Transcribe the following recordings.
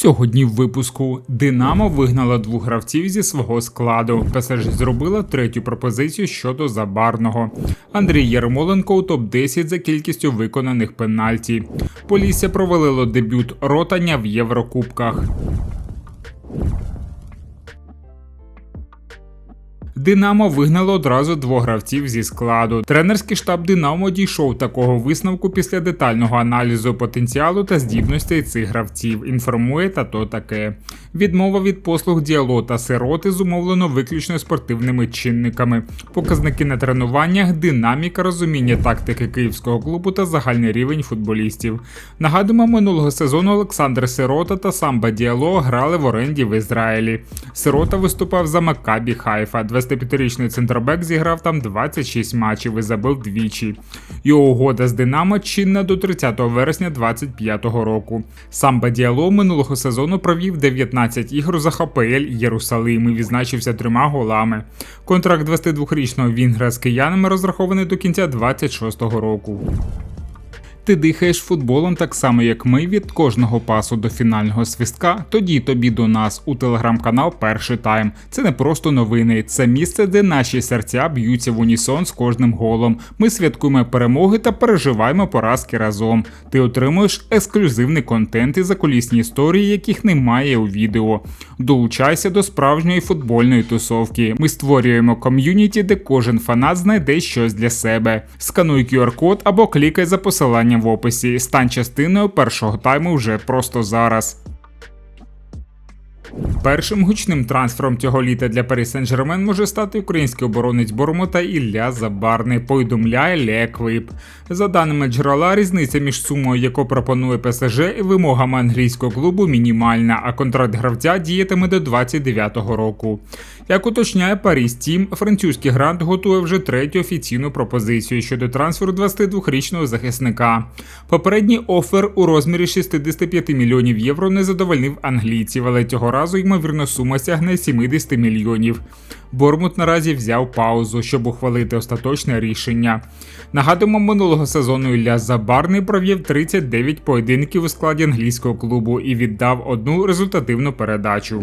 Сьогодні в випуску Динамо вигнала двох гравців зі свого складу. ПСЖ зробила третю пропозицію щодо забарного. Андрій Ярмоленко у топ 10 за кількістю виконаних пенальті. Полісся провалило дебют ротання в Єврокубках. Динамо вигнало одразу двох гравців зі складу. Тренерський штаб Динамо дійшов такого висновку після детального аналізу потенціалу та здібностей цих гравців. Інформує та то таке. Відмова від послуг діалу та сироти зумовлено виключно спортивними чинниками. Показники на тренуваннях, динаміка, розуміння тактики київського клубу та загальний рівень футболістів. Нагадуємо, минулого сезону Олександр Сирота та Самба Діало грали в оренді в Ізраїлі. Сирота виступав за Макабі Хайфа. 25-річний центробек зіграв там 26 матчів і забив двічі. Його угода з Динамо чинна до 30 вересня 2025 року. Самба Діало минулого сезону провів 19 ігор за ХПЛ Єрусалим і відзначився трьома голами. Контракт 22-річного Вінгра з киянами розрахований до кінця 26-го року. Ти дихаєш футболом так само, як ми від кожного пасу до фінального свистка. Тоді тобі до нас у телеграм-канал Перший тайм. Це не просто новини, це місце, де наші серця б'ються в унісон з кожним голом. Ми святкуємо перемоги та переживаємо поразки разом. Ти отримуєш ексклюзивний контент і закулісні історії, яких немає у відео. Долучайся до справжньої футбольної тусовки. Ми створюємо ком'юніті, де кожен фанат знайде щось для себе. Скануй QR-код або клікай за посиланням в описі. Стань частиною першого тайму вже просто зараз. Першим гучним трансфером цього літа для Парі Сен-Жермен може стати український оборонець Бормота Ілля Забарний, повідомляє Леквип. За даними джерела, різниця між сумою, яку пропонує ПСЖ, і вимогами англійського клубу мінімальна, а контракт гравця діятиме до 29-го року. Як уточняє Парі Стім, французький грант готує вже третю офіційну пропозицію щодо трансферу 22-річного захисника. Попередній офер у розмірі 65 мільйонів євро не задовольнив англійців, але цього разу ймовірно сума сягне 70 мільйонів. Бормут наразі взяв паузу, щоб ухвалити остаточне рішення. Нагадуємо, минулого сезону Ілля Забарний провів 39 поєдинків у складі англійського клубу і віддав одну результативну передачу.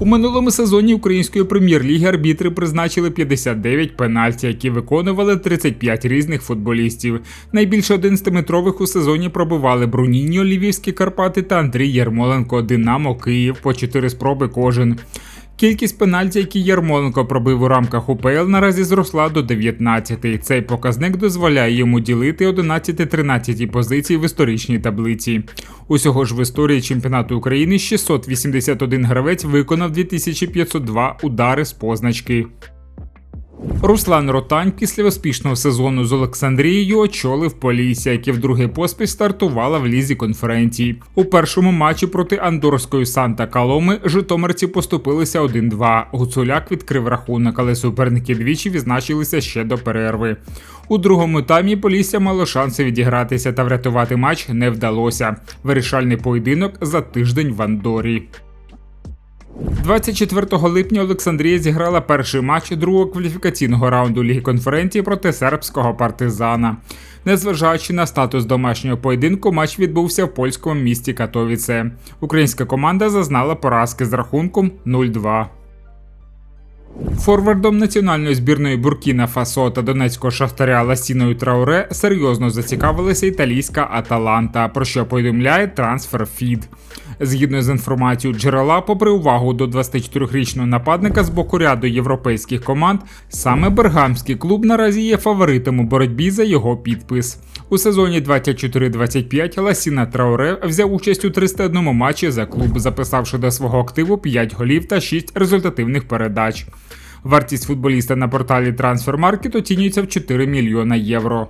У минулому сезоні української прем'єр-ліги арбітри призначили 59 пенальті, які виконували 35 різних футболістів. Найбільше 11-метрових у сезоні пробивали Бруніньо, Львівські Карпати та Андрій Ярмоленко, Динамо, Київ по 4 спроби кожен. Кількість пенальті, які Ярмоленко пробив у рамках УПЛ, наразі зросла до 19. Цей показник дозволяє йому ділити 11-13 позиції в історичній таблиці. Усього ж в історії чемпіонату України 681 гравець виконав 2502 удари з позначки. Руслан Ротань після успішного сезону з Олександрією очолив Полісся, яке вдруге поспіль стартувала в лізі конференції. У першому матчі проти Андорської Санта Каломи Житомирці поступилися 1-2. Гуцуляк відкрив рахунок, але суперники двічі відзначилися ще до перерви. У другому таймі Полісся мало шанси відігратися та врятувати матч не вдалося. Вирішальний поєдинок за тиждень в Андорі. 24 липня Олександрія зіграла перший матч другого кваліфікаційного раунду Ліги конференції проти сербського партизана. Незважаючи на статус домашнього поєдинку, матч відбувся в польському місті Катовіце. Українська команда зазнала поразки з рахунком 0-2. Форвардом національної збірної Буркіна Фасо та Донецького шахтаря Ласіною Трауре серйозно зацікавилася італійська Аталанта, про що повідомляє Фід. Згідно з інформацією джерела, попри увагу до 24-річного нападника з боку ряду європейських команд, саме Бергамський клуб наразі є фаворитом у боротьбі за його підпис. У сезоні 24-25 Ласіна Трауре взяв участь у 301 матчі за клуб, записавши до свого активу 5 голів та 6 результативних передач. Вартість футболіста на порталі Transfermarkt оцінюється в 4 мільйона євро.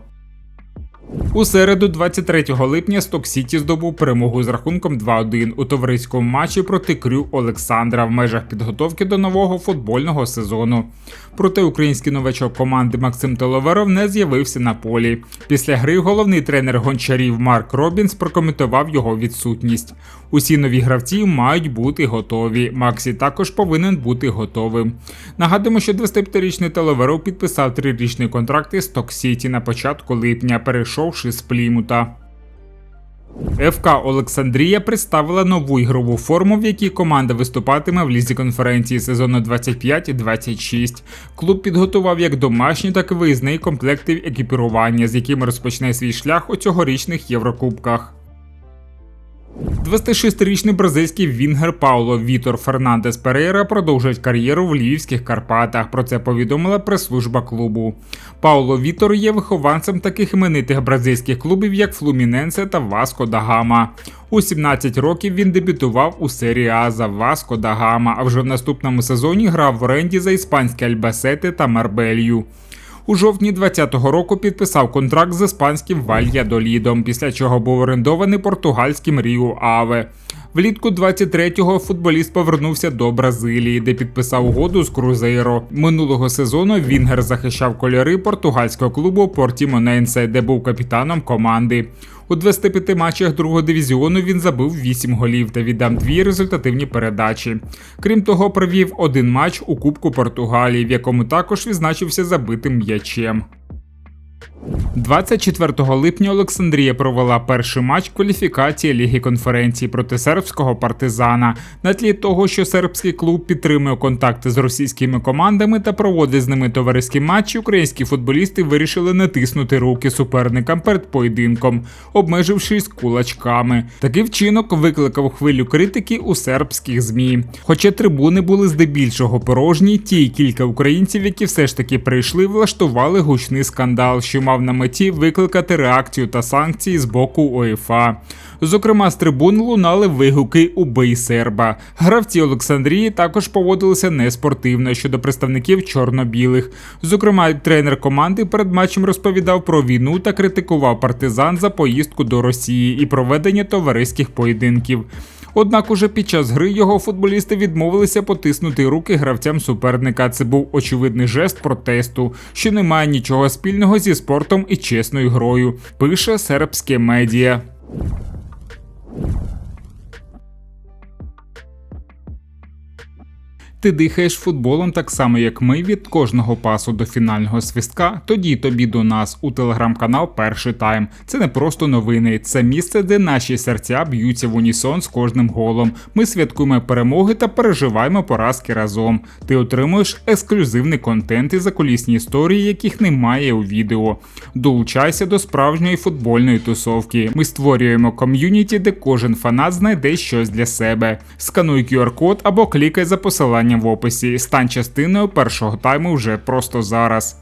У середу, 23 липня, Сток Сіті здобув перемогу з рахунком 2-1 у товариському матчі проти Крю Олександра в межах підготовки до нового футбольного сезону. Проте український новачок команди Максим Толоверов не з'явився на полі. Після гри головний тренер гончарів Марк Робінс прокоментував його відсутність. Усі нові гравці мають бути готові. Максі також повинен бути готовим. Нагадуємо, що 25-річний Толоверов підписав трирічний контракт із Сток Сіті на початку липня, перейшовши з Плімута. ФК Олександрія представила нову ігрову форму, в якій команда виступатиме в лізі конференції сезону 25-26. Клуб підготував як домашні, так і виїзний комплекти екіпірування, з якими розпочне свій шлях у цьогорічних Єврокубках. 26-річний бразильський вінгер Пауло Вітор Фернандес Перейра продовжує кар'єру в Львівських Карпатах. Про це повідомила прес-служба клубу. Пауло Вітор є вихованцем таких іменитих бразильських клубів, як Флуміненсе та Васко да Гама. У 17 років він дебютував у серії А за Васко да Гама, а вже в наступному сезоні грав в оренді за іспанські Альбасети та Марбелью. У жовтні 2020 року підписав контракт з іспанським Вальядолідом, після чого був орендований португальським Ріу Аве. Влітку 23-го футболіст повернувся до Бразилії, де підписав угоду з Крузейро. Минулого сезону Вінгер захищав кольори португальського клубу Портімоненсе, де був капітаном команди. У 25 матчах другого дивізіону він забив 8 голів та віддав дві результативні передачі. Крім того, провів один матч у Кубку Португалії, в якому також відзначився забитим м'ячем. 24 липня Олександрія провела перший матч кваліфікації Ліги конференції проти сербського партизана на тлі того, що сербський клуб підтримує контакти з російськими командами та проводить з ними товариські матчі. Українські футболісти вирішили не тиснути руки суперникам перед поєдинком, обмежившись кулачками. Такий вчинок викликав хвилю критики у сербських змі. Хоча трибуни були здебільшого порожні, ті кілька українців, які все ж таки прийшли, влаштували гучний скандал, що мав на меті викликати реакцію та санкції з боку УЄФА. Зокрема, з трибун лунали вигуки «Убий серба. Гравці Олександрії також поводилися неспортивно щодо представників чорно-білих. Зокрема, тренер команди перед матчем розповідав про війну та критикував партизан за поїздку до Росії і проведення товариських поєдинків. Однак уже під час гри його футболісти відмовилися потиснути руки гравцям суперника. Це був очевидний жест протесту, що не має нічого спільного зі спортом і чесною грою. Пише сербське медіа. Ти дихаєш футболом так само, як ми від кожного пасу до фінального свистка. Тоді тобі до нас у телеграм-канал Перший тайм. Це не просто новини, це місце, де наші серця б'ються в унісон з кожним голом. Ми святкуємо перемоги та переживаємо поразки разом. Ти отримуєш ексклюзивний контент і закулісні історії, яких немає у відео. Долучайся до справжньої футбольної тусовки. Ми створюємо ком'юніті, де кожен фанат знайде щось для себе. Скануй QR-код або клікай за посиланням в описі. Стань частиною першого тайму вже просто зараз.